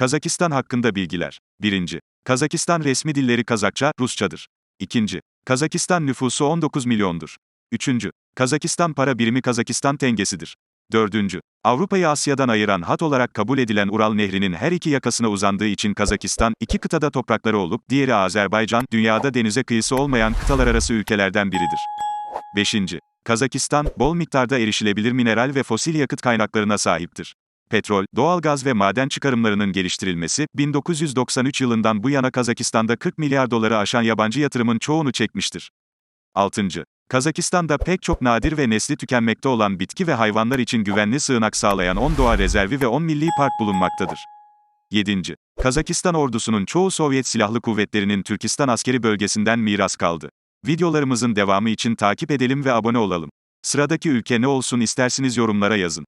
Kazakistan hakkında bilgiler. 1. Kazakistan resmi dilleri Kazakça, Rusçadır. 2. Kazakistan nüfusu 19 milyondur. 3. Kazakistan para birimi Kazakistan tengesidir. 4. Avrupa'yı Asya'dan ayıran hat olarak kabul edilen Ural Nehri'nin her iki yakasına uzandığı için Kazakistan, iki kıtada toprakları olup, diğeri Azerbaycan, dünyada denize kıyısı olmayan kıtalar arası ülkelerden biridir. 5. Kazakistan, bol miktarda erişilebilir mineral ve fosil yakıt kaynaklarına sahiptir. Petrol, doğalgaz ve maden çıkarımlarının geliştirilmesi, 1993 yılından bu yana Kazakistan'da 40 milyar doları aşan yabancı yatırımın çoğunu çekmiştir. 6. Kazakistan'da pek çok nadir ve nesli tükenmekte olan bitki ve hayvanlar için güvenli sığınak sağlayan 10 doğa rezervi ve 10 milli park bulunmaktadır. 7. Kazakistan ordusunun çoğu Sovyet Silahlı Kuvvetleri'nin Türkistan askeri bölgesinden miras kaldı. Videolarımızın devamı için takip edelim ve abone olalım. Sıradaki ülke ne olsun istersiniz yorumlara yazın.